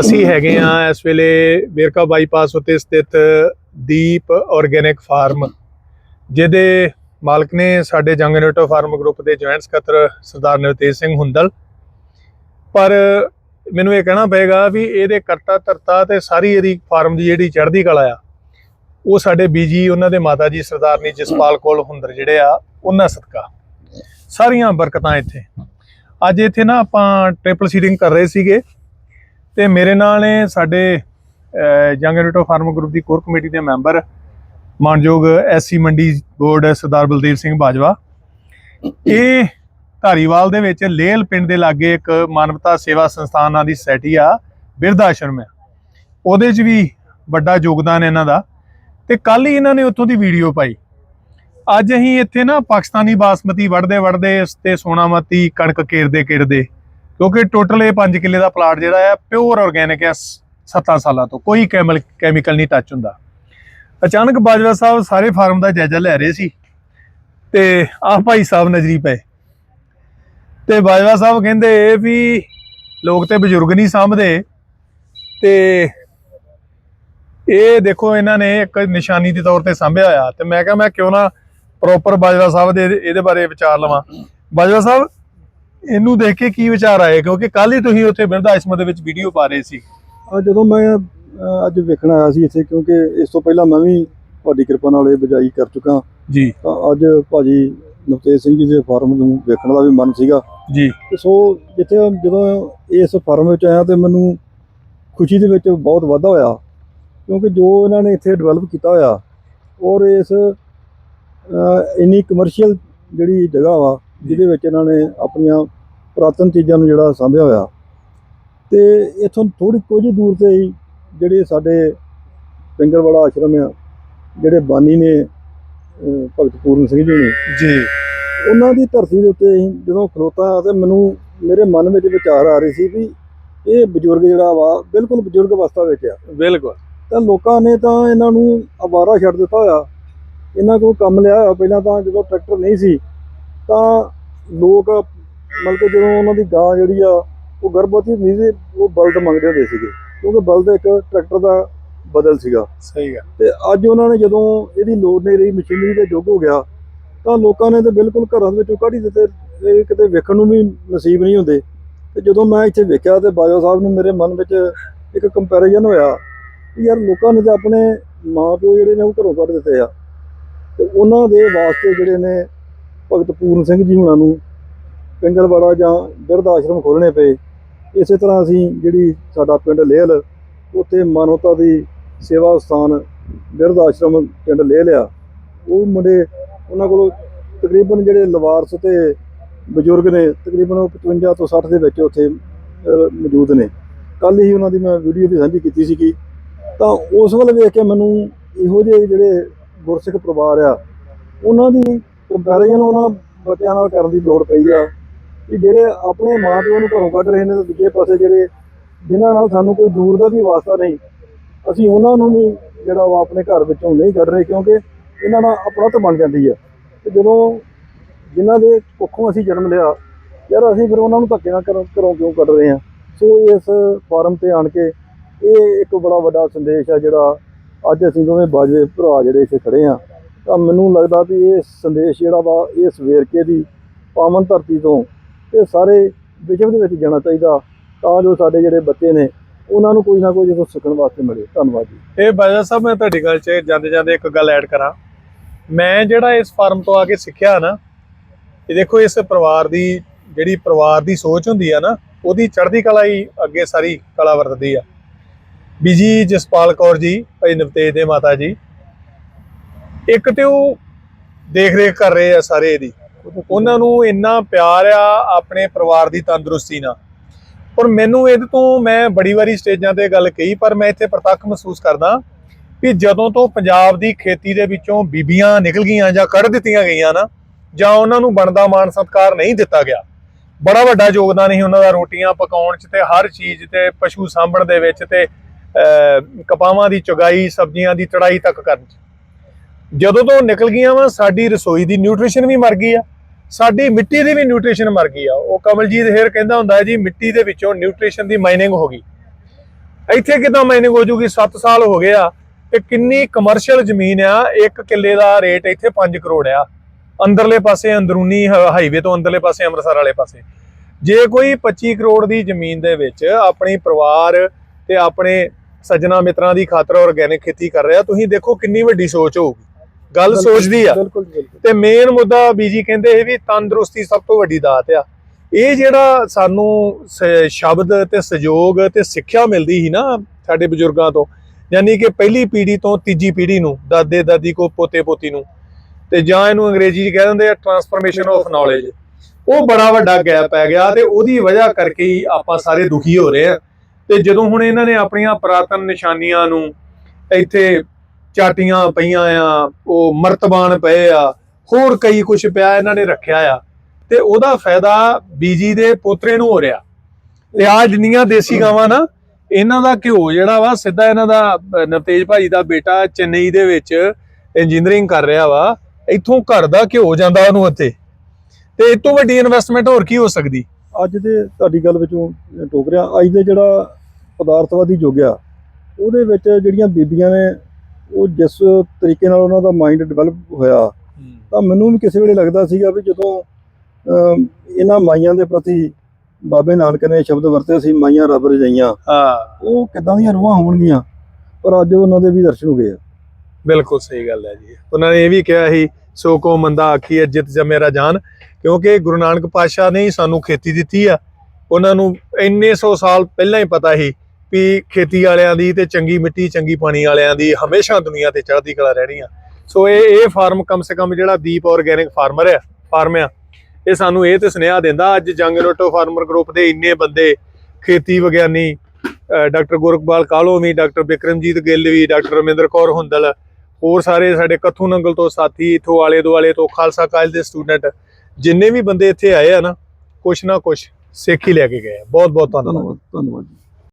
ਅਸੀਂ ਹੈਗੇ ਆ ਇਸ ਵੇਲੇ ਵੇਰਕਾ ਬਾਈਪਾਸ ਉੱਤੇ ਸਥਿਤ ਦੀਪ ਆਰਗੈਨਿਕ ਫਾਰਮ, ਜਿਹਦੇ ਮਾਲਕ ਨੇ ਸਾਡੇ ਜੰਗਨੇਟੋ ਫਾਰਮ ਗਰੁੱਪ ਦੇ ਜੁਆਇੰਟ ਸਕੱਤਰ ਸਰਦਾਰ ਨਵਤੇਜ ਸਿੰਘ ਹੁੰਦਲ। ਪਰ ਮੈਨੂੰ ਇਹ ਕਹਿਣਾ ਪਏਗਾ ਵੀ ਇਹਦੇ ਕਰਤਾ ਧਰਤਾ ਤੇ ਸਾਰੀ ਇਹਦੀ ਫਾਰਮ ਦੀ ਜਿਹੜੀ ਚੜ੍ਹਦੀ ਕਲਾ ਆ, ਉਹ ਸਾਡੇ ਬੀਜੀ ਉਹਨਾਂ ਦੇ ਮਾਤਾ ਜੀ ਸਰਦਾਰਨੀ ਜਸਪਾਲ ਕੋਲ ਹੁੰਦਰ ਜਿਹੜੇ ਆ, ਉਹਨਾਂ ਸਦਕਾ। ਸਾਰੀਆਂ ਬਰਕਤਾਂ ਇੱਥੇ। ਅੱਜ ਇੱਥੇ ਨਾ ਆਪਾਂ ਟ੍ਰਿਪਲ ਸੀਡਿੰਗ ਕਰ ਰਹੇ ਸੀਗੇ। ਤੇ ਮੇਰੇ ਨਾਲ ਨੇ ਸਾਡੇ ਯੰਗ ਰਿਟੋ ਫਾਰਮ ਗਰੁੱਪ ਦੀ ਕੋਰ ਕਮੇਟੀ ਦੇ ਮੈਂਬਰ ਮਾਨਯੋਗ ਐਸਸੀ ਮੰਡੀ ਬੋਰਡ ਸਰਦਾਰ ਬਲਦੇਵ ਸਿੰਘ ਬਾਜਵਾ। ਇਹ ਧਾਰੀਵਾਲ ਦੇ ਵਿੱਚ ਲੇਲ ਪਿੰਡ ਦੇ ਲਾਗੇ ਇੱਕ ਮਾਨਵਤਾ ਸੇਵਾ ਸੰਸਥਾਨਾਂ ਦੀ ਸੋਸਾਇਟੀ ਆ, ਬਿਰਧ ਆਸ਼ਰਮ ਆ। ਉਹਦੇ 'ਚ ਵੀ ਵੱਡਾ ਯੋਗਦਾਨ ਇਹਨਾਂ ਦਾ। ਤੇ ਕੱਲ ਹੀ ਇਹਨਾਂ ਨੇ ਉੱਥੋਂ ਦੀ ਵੀਡੀਓ ਪਾਈ। ਅੱਜ ਅਸੀਂ ਇੱਥੇ ਨਾ ਪਾਕਿਸਤਾਨੀ ਬਾਸਮਤੀ ਵੜਦੇ ਵੜਦੇ ਤੇ ਸੋਨਾਮਤੀ ਕਣਕ ਕੇਰਦੇ ਕੇਰਦੇ ਕਿਉਂਕਿ ਟੋਟਲ ਇਹ 5 ਕਿੱਲੇ ਦਾ ਪਲਾਟ ਜਿਹੜਾ ਆ ਪਿਓਰ ਆਰਗੈਨਿਕ ਹੈ 7 ਸਾਲਾਂ ਤੋਂ। ਕੋਈ ਕੈਮਲ ਕੈਮੀਕਲ ਨਹੀਂ ਟੱਚ ਹੁੰਦਾ। ਅਚਾਨਕ ਬਾਜਵਾ ਸਾਹਿਬ ਸਾਰੇ ਫਾਰਮ ਦਾ ਜਾਇਜ਼ਾ ਲੈ ਰਹੇ ਸੀ। ਤੇ ਆਹ ਭਾਈ ਸਾਹਿਬ ਨਜ਼ਰੀ ਪਏ। ਤੇ ਬਾਜਵਾ ਸਾਹਿਬ ਕਹਿੰਦੇ ਵੀ ਲੋਕ ਤੇ ਬਜ਼ੁਰਗ ਨਹੀਂ ਸਾਂਭਦੇ। ਤੇ ਇਹ ਦੇਖੋ ਇਹਨਾਂ ਨੇ ਇੱਕ ਨਿਸ਼ਾਨੀ ਦੇ ਤੌਰ ਤੇ ਸਾਂਭਿਆ ਹੋਇਆ। ਤੇ ਮੈਂ ਕਿਹਾ ਮੈਂ ਕਿਉਂ ਨਾ ਪ੍ਰੋਪਰ ਬਾਜਵਾ ਸਾਹਿਬ ਦੇ ਇਹਦੇ ਬਾਰੇ ਵਿਚਾਰ ਲਵਾਂ। ਬਾਜਵਾ ਸਾਹਿਬ ਇਹਨੂੰ ਦੇਖ ਕੇ ਕੀ ਵਿਚਾਰ ਆਏ? ਕਿਉਂਕਿ ਕੱਲ ਹੀ ਤੁਸੀਂ ਉੱਥੇ ਬਿਰਧ ਆਸ਼ਰਮ ਦੇ ਵਿੱਚ ਵੀਡੀਓ ਪਾ ਰਹੇ ਸੀ। ਜਦੋਂ ਮੈਂ ਅੱਜ ਵੇਖਣ ਆਇਆ ਸੀ ਇੱਥੇ ਕਿਉਂਕਿ ਇਸ ਤੋਂ ਪਹਿਲਾਂ ਮੈਂ ਵੀ ਤੁਹਾਡੀ ਕਿਰਪਾ ਨਾਲ ਇਹ ਬਜਾਈ ਕਰ ਚੁੱਕਾ। ਜੀ। ਤਾਂ ਅੱਜ ਭਾਜੀ ਨਵਤੇਜ ਸਿੰਘ ਜੀ ਦੇ ਫਾਰਮ ਨੂੰ ਵੇਖਣ ਦਾ ਵੀ ਮਨ ਸੀਗਾ। ਜੀ। ਤੇ ਸੋ ਜਿੱਥੇ ਜਦੋਂ ਇਸ ਫਾਰਮ ਵਿੱਚ ਆਇਆ ਤੇ ਮੈਨੂੰ ਖੁਸ਼ੀ ਦੇ ਵਿੱਚ ਬਹੁਤ ਵਾਧਾ ਹੋਇਆ। ਕਿਉਂਕਿ ਜੋ ਇਹਨਾਂ ਨੇ ਇੱਥੇ ਡਿਵੈਲਪ ਕੀਤਾ ਹੋਇਆ ਔਰ ਇਸ ਇੰਨੀ ਕਮਰਸ਼ੀਅਲ ਜਿਹੜੀ ਜਗ੍ਹਾ ਵਾ ਜਿਹਦੇ ਵਿੱਚ ਇਹਨਾਂ ਨੇ ਆਪਣੀਆਂ ਪੁਰਾਤਨ ਚੀਜ਼ਾਂ ਨੂੰ ਜਿਹੜਾ ਸਾਂਭਿਆ ਹੋਇਆ। ਤੇ ਇਥੋਂ ਥੋੜੀ ਕੁਝ ਦੂਰ ਤੇ ਹੀ ਜਿਹੜੇ ਸਾਡੇ ਪਿੰਗਲਵਾੜਾ ਆਸ਼ਰਮ ਆ ਜਿਹੜੇ ਬਾਨੀ ਨੇ ਭਗਤ ਪੂਰਨ ਸਿੰਘ ਜੀ ਨੇ। ਜੀ। ਉਹਨਾਂ ਦੀ ਧਰਤੀ ਦੇ ਉੱਤੇ ਅਸੀਂ ਜਦੋਂ ਖਲੋਤਾ ਤੇ ਮੈਨੂੰ ਮੇਰੇ ਮਨ ਵਿੱਚ ਵਿਚਾਰ ਆ ਰਹੇ ਸੀ ਵੀ ਇਹ ਬਜ਼ੁਰਗ ਜਿਹੜਾ ਵਾ ਬਿਲਕੁਲ ਬਜ਼ੁਰਗ ਅਵਸਥਾ ਵਿੱਚ ਆ। ਬਿਲਕੁਲ। ਤਾਂ ਲੋਕਾਂ ਨੇ ਤਾਂ ਇਹਨਾਂ ਨੂੰ ਅਵਾਰਾ ਛੱਡ ਦਿੱਤਾ ਹੋਇਆ। ਇਹਨਾਂ ਕੋਲ ਕੰਮ ਲਿਆ ਹੋਇਆ। ਪਹਿਲਾਂ ਤਾਂ ਜਦੋਂ ਟਰੈਕਟਰ ਨਹੀਂ ਸੀ ਤਾਂ ਲੋਕ ਮਤਲਬ ਕਿ ਜਦੋਂ ਉਹਨਾਂ ਦੀ ਗਾਂ ਜਿਹੜੀ ਆ ਉਹ ਗਰਭਵਤੀ ਨਹੀਂ ਸੀ ਉਹ ਬਲਦ ਮੰਗਦੇ ਹੁੰਦੇ ਸੀਗੇ। ਕਿਉਂਕਿ ਬਲਦ ਇੱਕ ਟਰੈਕਟਰ ਦਾ ਬਦਲ ਸੀਗਾ। ਸਹੀ ਗੱਲ। ਤੇ ਅੱਜ ਉਹਨਾਂ ਨੇ ਜਦੋਂ ਇਹਦੀ ਲੋੜ ਨਹੀਂ ਰਹੀ ਮਸ਼ੀਨਰੀ ਦੇ ਯੁੱਗ ਹੋ ਗਿਆ ਤਾਂ ਲੋਕਾਂ ਨੇ ਤੇ ਬਿਲਕੁਲ ਘਰਾਂ ਦੇ ਵਿੱਚੋਂ ਕੱਢ ਹੀ ਦਿੱਤੇ। ਇਹ ਕਿਤੇ ਵੇਖਣ ਨੂੰ ਵੀ ਨਸੀਬ ਨਹੀਂ ਹੁੰਦੇ। ਤੇ ਜਦੋਂ ਮੈਂ ਇੱਥੇ ਵੇਖਿਆ ਤੇ ਬਾਜਵਾ ਸਾਹਿਬ ਨੂੰ ਮੇਰੇ ਮਨ ਵਿੱਚ ਇੱਕ ਕੰਪੈਰੀਜ਼ਨ ਹੋਇਆ ਯਾਰ ਲੋਕਾਂ ਨੇ ਤਾਂ ਆਪਣੇ ਮਾਂ ਪਿਓ ਜਿਹੜੇ ਨੇ ਉਹ ਘਰੋਂ ਕੱਢ ਦਿੱਤੇ ਆ। ਤੇ ਉਹਨਾਂ ਦੇ ਵਾਸਤੇ ਜਿਹੜੇ ਨੇ ਭਗਤ ਪੂਰਨ ਸਿੰਘ ਜੀ ਹੁਣਾਂ ਨੂੰ ਪਿੰਗਲਵਾੜਾ ਜਾਂ ਬਿਰਧ ਆਸ਼ਰਮ ਖੋਲ੍ਹਣੇ ਪਏ। ਇਸੇ ਤਰ੍ਹਾਂ ਅਸੀਂ ਜਿਹੜੀ ਸਾਡਾ ਪਿੰਡ ਲੇਹਲ, ਉੱਥੇ ਮਾਨਵਤਾ ਦੀ ਸੇਵਾ ਸਥਾਨ ਬਿਰਧ ਆਸ਼ਰਮ ਪਿੰਡ ਲੈ ਲਿਆ ਉਹ ਮੁੰਡੇ ਉਹਨਾਂ ਕੋਲ ਤਕਰੀਬਨ ਜਿਹੜੇ ਲਵਾਰਸ ਤੇ ਬਜ਼ੁਰਗ ਨੇ, ਤਕਰੀਬਨ ਉਹ 55 ਤੋਂ 60 ਦੇ ਵਿੱਚ ਉੱਥੇ ਮੌਜੂਦ ਨੇ। ਕੱਲ ਹੀ ਉਹਨਾਂ ਦੀ ਮੈਂ ਵੀਡੀਓ ਵੀ ਸਾਂਝੀ ਕੀਤੀ ਸੀ ਕਿ ਤਾਂ ਉਸ ਵੱਲ ਵੇਖ ਕੇ ਮੈਨੂੰ ਇਹੋ ਜਿਹੇ ਜਿਹੜੇ ਗੁਰਸਿੱਖ ਪਰਿਵਾਰ ਆ, ਉਹਨਾਂ ਦੀ ਕੰਪੈਰੀਜ਼ਨ ਉਹਨਾਂ ਬੱਚਿਆਂ ਨਾਲ ਕਰਨ ਦੀ ਲੋੜ ਪਈ ਆ ਕਿ ਜਿਹੜੇ ਆਪਣੇ ਮਾਂ ਪਿਓ ਨੂੰ ਘਰੋਂ ਕੱਢ ਰਹੇ ਨੇ ਤੇ ਦੂਜੇ ਪਾਸੇ ਜਿਹੜੇ ਜਿਨ੍ਹਾਂ ਨਾਲ ਸਾਨੂੰ ਕੋਈ ਦੂਰ ਦਾ ਵੀ ਵਾਸਤਾ ਨਹੀਂ, ਅਸੀਂ ਉਹਨਾਂ ਨੂੰ ਵੀ ਜਿਹੜਾ ਉਹ ਆਪਣੇ ਘਰ ਵਿੱਚੋਂ ਨਹੀਂ ਕੱਢ ਰਹੇ ਕਿਉਂਕਿ ਇਹਨਾਂ ਨਾਲ ਅਪਰਤ ਬਣ ਜਾਂਦੀ ਹੈ ਤੇ ਜਦੋਂ ਜਿਨ੍ਹਾਂ ਦੇ ਪੱਖੋਂ ਅਸੀਂ ਜਨਮ ਲਿਆ, ਯਾਰ ਅਸੀਂ ਫਿਰ ਉਹਨਾਂ ਨੂੰ ਧੱਕੇ ਨਾਲ ਘਰੋਂ ਘਰੋਂ ਕਿਉਂ ਕੱਢ ਰਹੇ ਹਾਂ ਸੋ ਇਸ ਫਾਰਮ ਤੇ ਆਣ ਕੇ ਇਹ ਇੱਕ ਬੜਾ ਵੱਡਾ ਸੰਦੇਸ਼ ਆ ਜਿਹੜਾ ਅੱਜ ਅਸੀਂ ਦੋਵੇਂ ਬਾਜਵੇ ਭਰਾ ਜਿਹੜੇ ਇੱਥੇ ਖੜੇ ਆ। ਤਾਂ ਮੈਨੂੰ ਲੱਗਦਾ ਵੀ ਇਹ ਸੰਦੇਸ਼ ਜਿਹੜਾ ਵਾ, ਇਹ ਵੇਰਕੇ ਦੀ ਪਾਵਨ ਧਰਤੀ ਤੋਂ ਇਹ ਸਾਰੇ ਵਿਸ਼ਵ ਦੇ ਵਿੱਚ ਜਾਣਾ ਚਾਹੀਦਾ। ਤਾਂ ਜੋ ਸਾਡੇ ਜਿਹੜੇ ਬੱਚੇ ਨੇ, ਉਹਨਾਂ ਨੂੰ ਕੋਈ ਨਾ ਕੋਈ ਜਦੋਂ ਸਿੱਖਣ ਵਾਸਤੇ ਮਿਲੇ। ਧੰਨਵਾਦ ਜੀ। ਇਹ ਬਾਜਾ ਸਾਹਿਬ, ਮੈਂ ਤੁਹਾਡੀ ਗੱਲ 'ਚ ਜਾਂਦੇ ਜਾਂਦੇ ਇੱਕ ਗੱਲ ਐਡ ਕਰਾਂ। ਮੈਂ ਜਿਹੜਾ ਇਸ ਫਾਰਮ ਤੋਂ ਆ ਕੇ ਸਿੱਖਿਆ ਨਾ, ਇਹ ਦੇਖੋ ਇਸ ਪਰਿਵਾਰ ਦੀ, ਜਿਹੜੀ ਪਰਿਵਾਰ ਦੀ ਸੋਚ ਹੁੰਦੀ ਆ ਨਾ, ਉਹਦੀ ਚੜ੍ਹਦੀ ਕਲਾ ਹੀ ਅੱਗੇ ਸਾਰੀ ਕਲਾ ਵਰਤਦੀ ਆ। ਬੀਜੀ ਜਸਪਾਲ ਕੌਰ ਜੀ, ਭਾਈ ਨਵਤੇਜ ਦੇ ਮਾਤਾ ਜੀ ਇੱਕ ਤੇ ਉਹ ਦੇਖ ਰੇਖ ਕਰ ਰਹੇ ਆ ਸਾਰੇ ਇਹਦੀ। ਉਹਨਾਂ ਨੂੰ ਇੰਨਾ ਪਿਆਰ ਆ ਆਪਣੇ ਪਰਿਵਾਰ ਦੀ ਤੰਦਰੁਸਤੀ ਨਾਲ। ਪਰ ਮੈਨੂੰ ਇਹਦੇ ਤੋਂ ਮੈਂ ਬੜੀ ਵਾਰੀ ਸਟੇਜਾਂ ਤੇ ਗੱਲ ਕਹੀ ਪਰ ਮੈਂ ਇੱਥੇ ਪ੍ਰਤੱਖ ਮਹਿਸੂਸ ਕਰਦਾ ਵੀ ਜਦੋਂ ਤੋਂ ਪੰਜਾਬ ਦੀ ਖੇਤੀ ਦੇ ਵਿੱਚੋਂ ਬੀਬੀਆਂ ਨਿਕਲ ਗਈਆਂ ਜਾਂ ਕੱਢ ਦਿੱਤੀਆਂ ਗਈਆਂ ਨਾ ਜਾਂ ਉਹਨਾਂ ਨੂੰ ਬਣਦਾ ਮਾਣ ਸਤਿਕਾਰ ਨਹੀਂ ਦਿੱਤਾ ਗਿਆ। ਬੜਾ ਵੱਡਾ ਯੋਗਦਾਨ ਸੀ ਉਹਨਾਂ ਦਾ ਰੋਟੀਆਂ ਪਕਾਉਣ 'ਚ ਤੇ ਹਰ ਚੀਜ਼ ਤੇ ਪਸ਼ੂ ਸਾਂਭਣ ਦੇ ਵਿੱਚ ਤੇ ਅਹ, ਕਪਾਵਾਂ ਦੀ ਚੁਗਾਈ ਸਬਜ਼ੀਆਂ ਦੀ ਚੜਾਈ ਤੱਕ ਕਰਨ 'ਚ। ਜਦੋਂ ਤੋਂ ਨਿਕਲ ਗਈਆਂ ਵਾ, ਸਾਡੀ ਰਸੋਈ ਦੀ ਨਿਊਟ੍ਰੀਸ਼ਨ ਵੀ ਮਰ ਗਈ ਆ। ਸਾਡੀ ਮਿੱਟੀ ਦੀ ਵੀ ਨਿਊਟ੍ਰੀਸ਼ਨ ਮਰ ਗਈ ਆ। ਉਹ ਕਮਲਜੀਤ ਹੇਰ ਕਹਿੰਦਾ ਹੁੰਦਾ ਹੈ ਜੀ, ਮਿੱਟੀ ਦੇ ਵਿੱਚੋਂ ਨਿਊਟ੍ਰੀਸ਼ਨ ਦੀ ਮਾਈਨਿੰਗ ਹੋ ਗਈ। ਇੱਥੇ ਕਿਦਾਂ ਮਾਈਨਿੰਗ ਹੋ ਜੂਗੀ? 7 ਸਾਲ ਹੋ ਗਏ ਆ ਤੇ ਕਿੰਨੀ ਕਮਰਸ਼ੀਅਲ ਜ਼ਮੀਨ ਆ। ਇੱਕ ਕਿੱਲੇ ਦਾ ਰੇਟ ਇੱਥੇ 5 ਕਰੋੜ ਆ। ਅੰਦਰਲੇ ਪਾਸੇ ਅੰਦਰੂਨੀ ਹ- ਹਾਈਵੇ ਤੋਂ ਅੰਦਰਲੇ ਪਾਸੇ, ਅੰਮ੍ਰਿਤਸਰ ਵਾਲੇ ਪਾਸੇ। ਜੇ ਕੋਈ 25 ਕਰੋੜ ਦੀ ਜ਼ਮੀਨ ਦੇ ਵਿੱਚ ਆਪਣੀ ਪਰਿਵਾਰ ਤੇ ਆਪਣੇ ਸੱਜਣਾ ਮਿੱਤਰਾਂ ਦੀ ਖਾਤਰ ਆਰਗੈਨਿਕ ਖੇਤੀ ਕਰ ਰਿਹਾ, ਤੁਸੀਂ ਦੇਖੋ ਕਿੰਨੀ ਵੱਡੀ ਸੋਚ ਹੋਊਗੀ। ਗੱਲ ਸੋਚਦੀ ਆ। ਬਿਲਕੁਲ ਜੀ, ਬਿਲਕੁਲ। ਤੇ ਮੇਨ ਮੁੱਦਾ ਬੀਜੀ ਕਹਿੰਦੇ ਇਹ ਵੀ ਤੰਦਰੁਸਤੀ ਸਭ ਤੋਂ ਵੱਡੀ ਦਾਤ ਆ। ਇਹ ਜਿਹੜਾ ਸਾਨੂੰ ਸ਼ਬਦ ਤੇ ਸਹਿਯੋਗ ਤੇ ਸਿੱਖਿਆ ਮਿਲਦੀ ਸੀ ਨਾ ਸਾਡੇ ਬਜ਼ੁਰਗਾਂ ਤੋਂ ਯਾਨੀ ਕਿ ਪਹਿਲੀ ਪੀੜ੍ਹੀ ਤੋਂ ਤੀਜੀ ਪੀੜ੍ਹੀ ਨੂੰ ਦਾਦੇ ਦਾਦੀ ਕੋ ਪੋਤੇ ਪੋਤੀ ਨੂੰ ਤੇ ਜਾਂ ਇਹਨੂੰ ਅੰਗਰੇਜ਼ੀ 'ਚ ਕਹਿ ਦਿੰਦੇ ਆ ਟਰਾਂਸਫਰਮੇਸ਼ਨ ਆਫ ਨੌਲੇਜ ਉਹ ਬੜਾ ਵੱਡਾ ਗੈਪ ਪੈ ਗਿਆ ਤੇ ਉਹਦੀ ਵਜ੍ਹਾ ਕਰਕੇ ਹੀ ਆਪਾਂ ਸਾਰੇ ਦੁਖੀ ਹੋ ਰਹੇ ਆ। ਤੇ ਜਦੋਂ ਹੁਣ ਇਹਨਾਂ ਨੇ ਆਪਣੀਆਂ ਪੁਰਾਤਨ ਨਿਸ਼ਾਨੀਆਂ ਨੂੰ ਇੱਥੇ ਚਾਟੀਆਂ ਪਈਆਂ ਆ, ਉਹ ਮਰਤਬਾਨ ਪਏ ਆ, ਹੋਰ ਕਈ ਕੁਝ ਪਿਆ ਇਹਨਾਂ ਨੇ ਰੱਖਿਆ ਆ। ਤੇ ਉਹਦਾ ਫਾਇਦਾ ਬੀਜੀ ਦੇ ਪੋਤਰੇ ਨੂੰ ਹੋ ਰਿਹਾ। ਤੇ ਆ ਜਿੰਨੀਆਂ ਦੇਸੀ ਗਾਵਾਂ ਨਾ, ਇਹਨਾਂ ਦਾ ਘਿਓ ਜਿਹੜਾ ਵਾ, ਸਿੱਧਾ ਇਹਨਾਂ ਦਾ ਨਵਤੇਜ ਭਾਈ ਦਾ ਬੇਟਾ ਚੇਨਈ ਦੇ ਵਿੱਚ ਇੰਜੀਨੀਅਰਿੰਗ ਕਰ ਰਿਹਾ ਵਾ। ਇੱਥੋਂ ਘਰ ਦਾ ਘਿਓ ਜਾਂਦਾ ਉਹਨੂੰ ਉੱਥੇ ਤੇ ਇਸ ਤੋਂ ਵੱਡੀ ਇਨਵੈਸਟਮੈਂਟ ਹੋਰ ਕੀ ਹੋ ਸਕਦੀ? ਅੱਜ ਦੇ ਤੁਹਾਡੀ ਗੱਲ ਵਿੱਚੋਂ ਟੋਕ ਰਿਹਾ। ਅੱਜ ਦੇ ਜਿਹੜਾ ਪਦਾਰਥਵਾਦੀ ਯੁੱਗ ਆ, ਉਹਦੇ ਵਿੱਚ ਜਿਹੜੀਆਂ ਬੀਬੀਆਂ ਨੇ ਉਹ ਜਿਸ ਤਰੀਕੇ ਨਾਲ ਉਹਨਾਂ ਦਾ ਮਾਈਂਡ ਡਿਵੈਲਪ ਹੋਇਆ ਤਾਂ ਮੈਨੂੰ ਵੀ ਕਿਸੇ ਵੇਲੇ ਲੱਗਦਾ ਸੀਗਾ ਵੀ ਜਦੋਂ ਇਹਨਾਂ ਮਾਈਆਂ ਦੇ ਪ੍ਰਤੀ ਬਾਬੇ ਨਾਨਕ ਨੇ ਸ਼ਬਦ ਵਰਤੇ ਸੀ ਮਾਈਆਂ ਰੱਬ ਰਜਾਈਆਂ ਹਾਂ। ਉਹ ਕਿੱਦਾਂ ਦੀਆਂ ਰੂਹਾਂ ਹੋਣਗੀਆਂ? ਪਰ ਅੱਜ ਉਹਨਾਂ ਦੇ ਵੀ ਦਰਸ਼ਨ ਹੋ ਗਏ ਆ। ਬਿਲਕੁਲ ਸਹੀ ਗੱਲ ਹੈ ਜੀ। ਉਹਨਾਂ ਨੇ ਇਹ ਵੀ ਕਿਹਾ ਸੀ ਸੋ ਕੋ ਮੰਦਾ ਆਖੀ ਇੱਜ਼ਤ ਜ ਮੇਰਾ ਜਾਨ ਕਿਉਂਕਿ ਗੁਰੂ ਨਾਨਕ ਪਾਤਸ਼ਾਹ ਨੇ ਹੀ ਸਾਨੂੰ ਖੇਤੀ ਦਿੱਤੀ ਆ। ਉਹਨਾਂ ਨੂੰ ਇੰਨੇ ਸੌ ਸਾਲ ਪਹਿਲਾਂ ਹੀ ਪਤਾ ਸੀ ਵੀ ਖੇਤੀ ਵਾਲਿਆਂ ਦੀ ਤੇ ਚੰਗੀ ਮਿੱਟੀ, ਚੰਗੀ ਪਾਣੀ ਵਾਲਿਆਂ ਦੀ ਹਮੇਸ਼ਾ ਦੁਨੀਆ ਤੇ ਚੜ੍ਹਦੀ ਕਲਾ ਰਹਿਣੀ ਆ। ਸੋ ਇਹ ਇਹ ਫਾਰਮ ਕਮ ਸੇ ਕਮ ਜਿਹੜਾ ਦੀਪ ਆਰਗੈਨਿਕ ਫਾਰਮਰ ਹੈ ਫਾਰਮ ਆ, ਇਹ ਸਾਨੂੰ ਇਹ ਤੇ ਸੁਨੇਹਾ ਦਿੰਦਾ, ਅੱਜ ਜੰਗ ਲੋਟੋ ਫਾਰਮਰ ਗਰੁੱਪ ਦੇ ਇੰਨੇ ਬੰਦੇ, ਖੇਤੀ ਵਿਗਿਆਨੀ ਡਾਕਟਰ ਗੁਰਕਬਾਲ ਕਾਲੋ ਵੀ, ਡਾਕਟਰ ਬਿਕਰਮਜੀਤ ਗਿੱਲ ਵੀ, ਡਾਕਟਰ ਰਮਿੰਦਰ ਕੌਰ ਹੁੰਦਲ, ਹੋਰ ਸਾਰੇ ਸਾਡੇ ਕੱਥੂ ਨੰਗਲ ਤੋਂ ਸਾਥੀ, ਇਥੋਂ ਆਲੇ ਦੁਆਲੇ ਤੋਂ ਖਾਲਸਾ ਕਾਲਜ ਦੇ ਸਟੂਡੈਂਟ ਜਿੰਨੇ ਵੀ ਬੰਦੇ ਇੱਥੇ ਆਏ ਆ ਨਾ, ਕੁਛ ਨਾ ਕੁਛ ਸਿੱਖ ਹੀ ਲੈ ਕੇ ਗਏ ਆ। ਬਹੁਤ ਬਹੁਤ ਧੰਨਵਾਦ। ਧੰਨਵਾਦ ਧੰਨਵਾਦ ਜੀ।